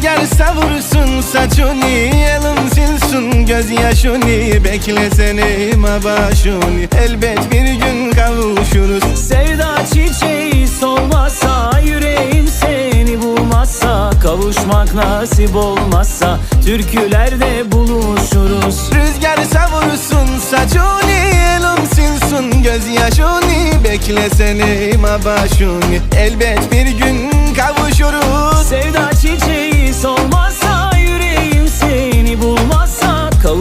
Rüzgar savursun saçını Elin silsun gözyaşını Bekle seni başını Elbet bir gün kavuşuruz. Sevda çiçeği solmazsa Yüreğim seni bulmazsa Kavuşmak nasip olmazsa Türkülerde buluşuruz. Rüzgar savursun saçını Elin silsun gözyaşını Bekle seni başını Elbet bir gün